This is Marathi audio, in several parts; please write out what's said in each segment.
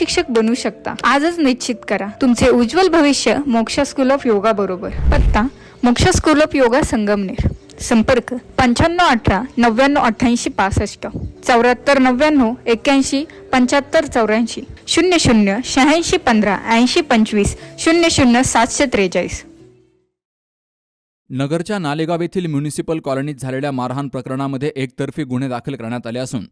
शिक्षक बनू शकता. आजच निश्चित करा. तुमचे उज्ज्वल भविष्य मोक्षा स्कूल ऑफ योगा बरोबर. पत्ता मोक्ष स्कूल ऑफ योगा संगमनेर. संपर्क पंच्याण्णव अठरा नव्याण्णव अठ्ठ्याऐंशी पासष्ट. चौऱ्याहत्तर नव्याण्णव एक्क्याऐंशी पंच्याहत्तर चौऱ्याऐंशी. शून्य शून्य शहाऐंशी पंधरा ऐंशी पंचवीस. शून्य शून्य सातशे त्रेचाळीस. नगरच्या नालेगाव येथील म्युनिसिपल कॉलनीत झालेल्या मारहाण प्रकरणामध्ये एकतर्फी गुन्हे दाखल करण्यात आले असून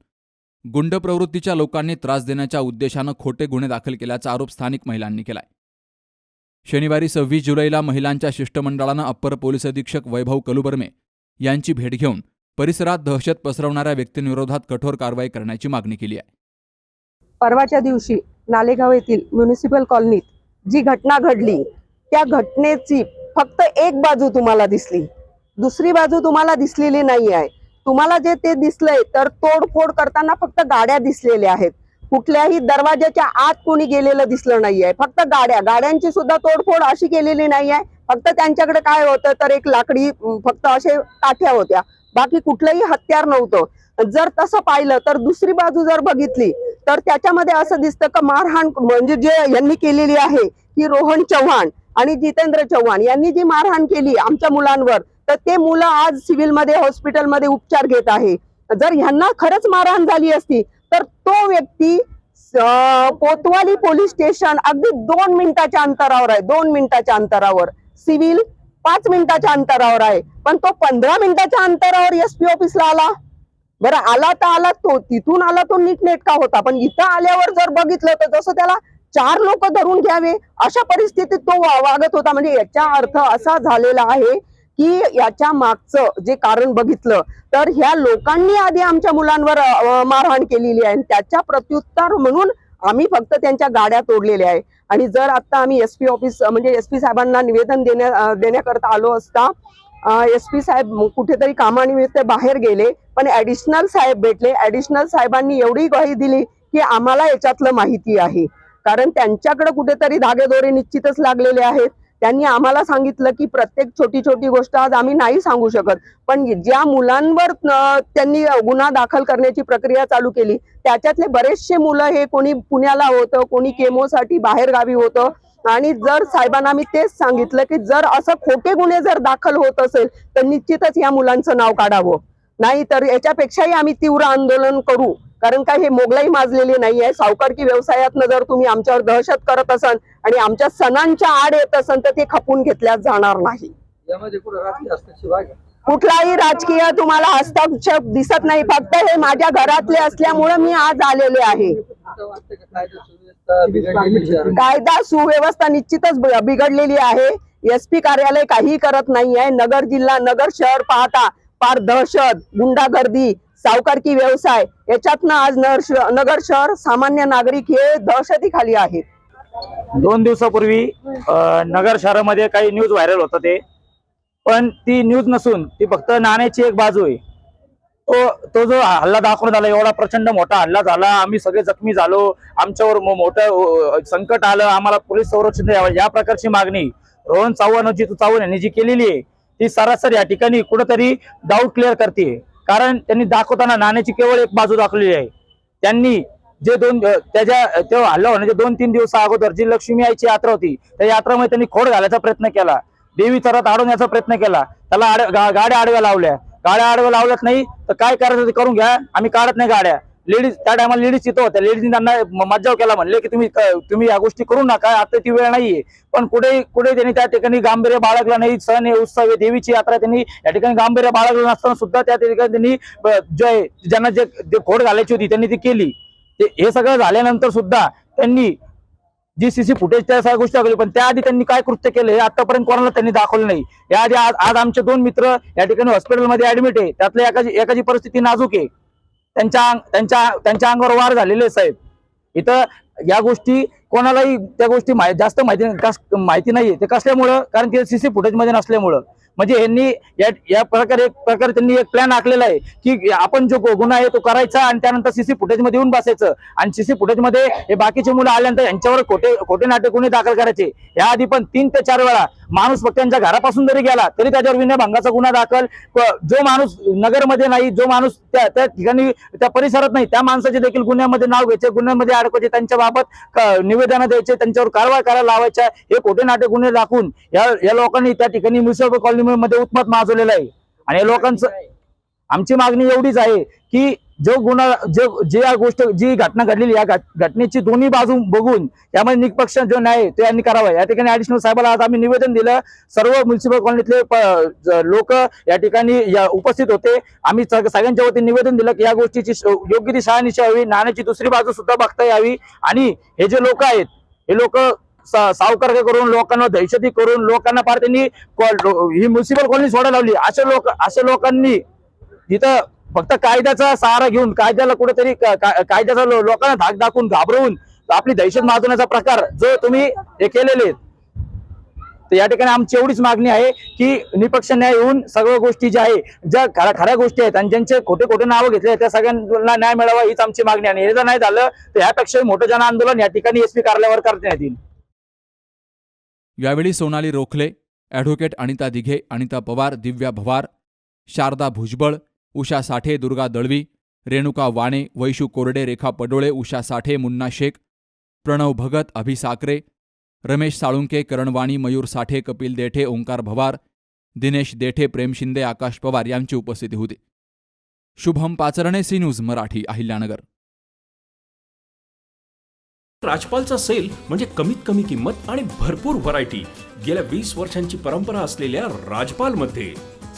गुंड प्रवृत्तीच्या लोकांनी त्रास देण्याच्या उद्देशानं खोटे गुन्हे दाखल केल्याचा आरोप स्थानिक महिलांनी केलाय. शनिवारी सव्वीस जुलैला महिलांच्या शिष्टमंडळानं अप्पर पोलीस अधीक्षक वैभव कलुबर्मे यांची भेट घेऊन परिसरात दहशत पसरवणाऱ्या व्यक्तींविरोधात कठोर कारवाई करण्याची मागणी केली आहे. परवाच्या दिवशी नालेगाव येथील म्युनिसिपल कॉलनीत जी घटना घडली त्या घटनेची फक्त एक बाजू तुम्हाला दिसली. दुसरी बाजू तुम्हाला दिसलेली नाही आहे तुम्हाला जे ते दिसलंय तर तोडफोड करताना फक्त गाड्या दिसलेल्या आहेत. कुठल्याही दरवाजाच्या आत कोणी गेलेलं दिसलं नाहीये. फक्त गाड्या. गाड्यांची सुद्धा तोडफोड अशी केलेली नाहीये. फक्त त्यांच्याकडे काय होतं तर एक लाकडी फक्त असे काठ्या होत्या. बाकी कुठलंही हत्यार नव्हतं. जर तसं पाहिलं तर दुसरी बाजू जर बघितली तर त्याच्यामध्ये असं दिसतं का मारहाण म्हणजे जे यांनी केलेली आहे की रोहन चव्हाण आणि जितेंद्र चव्हाण यांनी जी मारहाण केली आमच्या मुलांवर तर ते मुलं आज सिव्हिलमध्ये हॉस्पिटलमध्ये उपचार घेत आहे. जर ह्यांना खरंच मारहाण झाली असती तर तो व्यक्ती कोतवाली पोलीस स्टेशन अगदी दोन मिनिटाच्या अंतरावर आहे दोन मिनिटाच्या अंतरावर. सिव्हिल पाच मिनिटाच्या अंतरावर आहे पण तो पंधरा मिनिटाच्या अंतरावर एस पी ऑफिसला आला. बरं आला तर आला तो तिथून आला तो नीटनेटका होता. पण इथं आल्यावर जर बघितलं तर जसं त्याला चार लोक धरून घ्यावे अशा परिस्थितीत तो वागत होता. म्हणजे याचा अर्थ असा झालेला आहे की याच्या मागचं जे कारण बघितलं तर ह्या लोकांनी आधी आमच्या मुलांवर मारहाण केलेली आहे. त्याच्या प्रत्युत्तर म्हणून आम्ही फक्त त्यांच्या गाड्या तोडलेल्या आहे. आणि जर आता आम्ही एस पी ऑफिस म्हणजे एस पी साहेबांना निवेदन देण्या देण्याकरता आलो असता एस पी साहेब कुठेतरी कामानिमित्त बाहेर गेले पण ऍडिशनल साहेब भेटले. ऍडिशनल साहेबांनी एवढी ग्वाही दिली की आम्हाला याच्यातलं माहिती आहे. कारण त्यांच्याकडे कुठेतरी धागेदोरे निश्चितच लागलेले आहेत. त्यांनी आम्हाला सांगितलं की प्रत्येक छोटी छोटी गोष्ट आज आम्ही नाही सांगू शकत. पण ज्या मुलांवर त्यांनी गुन्हा दाखल करण्याची प्रक्रिया चालू केली त्याच्यातले बरेचसे मुलं हे कोणी पुण्याला होतं कोणी केमोसाठी बाहेर गावी होतं. आणि जर साहेबांना मी तेच सांगितलं की जर असं खोटे गुन्हे जर दाखल होत असेल तर निश्चितच या मुलांचं नाव काढावं. नाही तर याच्यापेक्षाही आम्ही तीव्र आंदोलन करू. कारण काय हे मोगलाई माजलेली नाही आहे सावकारकी व्यवसायातनं जर तुम्ही आमच्यावर दहशत करत असाल आणि आमच्या सणांच्या आड येत असाल तर ते खपून घेतल्या जाणार नाही. का? कुठलाही राजकीय तुम्हाला हस्तक्षेप दिसत नाही. फक्त हे माझ्या घरातले असल्यामुळे मी आज आलेले आहे. का कायदा सुव्यवस्था निश्चितच बिघडलेली आहे. एस पी कार्यालय काही करत नाही आहे नगर जिल्हा नगर शहर पाहता फार दहशत गुंडागर्दी सावकारकी व्यवसाय याच्यातनं आज नगर नगर शहर सामान्य नागरिक हे दहशतीखाली आहेत. दोन दिवसापूर्वी नगर शहरामध्ये काही न्यूज व्हायरल होतं ते. पण ती न्यूज नसून ती फक्त नाण्याची एक बाजू आहे. तो तो जो हल्ला दाखवून आला एवढा प्रचंड मोठा हल्ला झाला आम्ही सगळे जखमी झालो आमच्यावर मोठं संकट आलं आम्हाला पोलीस संरक्षण द्यावं या प्रकारची मागणी रोहन चव्हाण जितू चव्हाण यांनी जी केलेली आहे ती सरासर या ठिकाणी कुठंतरी डाऊट क्लिअर करते कारण त्यांनी दाखवताना नाण्याची केवळ एक बाजू दाखवलेली आहे. त्यांनी जे दोन त्याच्या तो हल्ला होण्याच्या दोन तीन दिवस अगोदर जी लक्ष्मी आईची यात्रा होती त्या यात्रामध्ये त्यांनी खोड घालायचा प्रयत्न केला. देवी थरात अडवण्याचा प्रयत्न केला. त्याला आड गाड्या आडव्या लावल्या. गाड्या आडव्या लावल्यात नाही तर काय करायचं ते करून घ्या. आम्ही काढत नाही गाड्या. लेडीज त्या टायमाला लेडीज तिथं होत्या. लेडीजनी त्यांना मज्जाव केला. म्हणले की तुम्ही तुम्ही या गोष्टी करू नका. आता ती वेळ नाहीये. पण कुठे कुठे त्यांनी त्या ठिकाणी गांभीर्य बाळगला नाही. सण हे उत्सव देवीची यात्रा त्यांनी या ठिकाणी गांभीर्य बाळगलं नसताना सुद्धा त्या ठिकाणी त्यांनी जय ज्यांना जे खोड घालायची होती त्यांनी ती केली. हे सगळं झाल्यानंतर सुद्धा त्यांनी जी सीसी फुटेज त्या सगळ्या गोष्टी दाखवली पण त्याआधी त्यांनी काय कृत्य केलं हे आतापर्यंत कोणाला त्यांनी दाखवलं नाही. याआधी आज आज आमचे दोन मित्र या ठिकाणी हॉस्पिटलमध्ये ऍडमिट आहे. त्यातल्या एकाची एकाची परिस्थिती नाजूक आहे. त्यांच्या त्यांच्या त्यांच्या अंगावर वार झालेले साहेब. इथं या गोष्टी कोणालाही त्या गोष्टी माहिती जास्त माहिती नाही माहिती नाहीये. ते कसल्यामुळं? कारण की सीसी फुटेजमध्ये नसल्यामुळं. म्हणजे यांनी या या प्रकारे एक प्रकारे त्यांनी एक प्लॅन आखलेला आहे की आपण जो गुन्हा आहे तो करायचा आणि त्यानंतर सीसी फुटेजमध्ये येऊन बसायचं. आणि सीसी फुटेजमध्ये हे बाकीचे मुलं आल्यानंतर यांच्यावर खोटे खोटे नाटक गुन्हे दाखल करायचे. याआधी पण तीन ते चार वेळा माणूस फक्त त्यांच्या घरापासून जरी गेला तरी त्याच्यावर विनयभंगाचा गुन्हा दाखल. जो माणूस नगरमध्ये नाही जो माणूस त्या त्या ठिकाणी त्या परिसरात नाही त्या माणसाचे देखील गुन्ह्यामध्ये नाव घ्यायचे गुन्ह्यामध्ये अडकवायचे त्यांच्या बाबत क- निवेदनं द्यायचे त्यांच्यावर कारवाई करायला लावायच्या हे खोटे नाटे गुन्हे दाखवून या या लोकांनी त्या ठिकाणी म्युन्सिपल कॉलनीमध्ये उत्मत माजवलेलं आहे. आणि या लोकांचं आमची मागणी एवढीच आहे की जो गुन्हा जो जी या गोष्ट जी घटना घडलेली या घटनेची दोन्ही बाजू बघून त्यामध्ये निष्पक्ष जो न्याय ते तो यांनी करावा. या ठिकाणी ऍडिशनल साहेबाला आज आम्ही निवेदन दिलं. सर्व म्युन्सिपल कॉलनीतले लोक या ठिकाणी या उपस्थित होते. आम्ही सगळ्यांच्या वतीने निवेदन दिलं की या गोष्टीची योग्य ती शहानिशा यावी नाण्याची दुसरी बाजू सुद्धा बघता यावी. आणि हे जे लोक आहेत हे लोक सावकार करून लोकांना दहशती करून लोकांना फार त्यांनी कॉल- ही म्युन्सिपल कॉलनी सोडायला लावली. अशा लोक अशा लोकांनी इथं फक्त कायद्याचा सहारा घेऊन कायद्याला कुठेतरी कायद्याचा लोकांना धाक दाखवून घाबरवून आपली दहशत माजवण्याचा प्रकार जो तुम्ही हे केलेले तर या ठिकाणी आमची एवढीच मागणी आहे की निपक्ष न्याय येऊन सगळ्या गोष्टी ज्या आहे ज्या खऱ्या खऱ्या गोष्टी आहेत आणि ज्यांचे खोटे खोटे नावं घेतले त्या सगळ्यांना न्याय मिळावा हीच आमची मागणी आणि हे जर नाही झालं तर यापेक्षा मोठं जन आंदोलन या ठिकाणी एसपी कार्यालयावर करण्यात येईल. यावेळी सोनाली रोखले ॲडव्होकेट अनिता दिघे अनिता पवार दिव्या भवार शारदा भुजबळ उषा साठे दुर्गा दळवी रेणुका वाणे वैशू कोरडे रेखा पडोळे उषा साठे मुन्ना शेख प्रणव भगत अभि साकरे रमेश साळुंके करणवाणी मयूर साठे कपिल देठे ओंकार भवार दिनेश देठे प्रेम शिंदे आकाश पवार यांची उपस्थिती होती. Shubham Pacharne C news Marathi Ahilyanagar. राजपालचा sale म्हणजे कमीत कमी किंमत आणि भरपूर व्हरायटी गेल्या वीस वर्षांची परंपरा असलेल्या राजपालमध्ये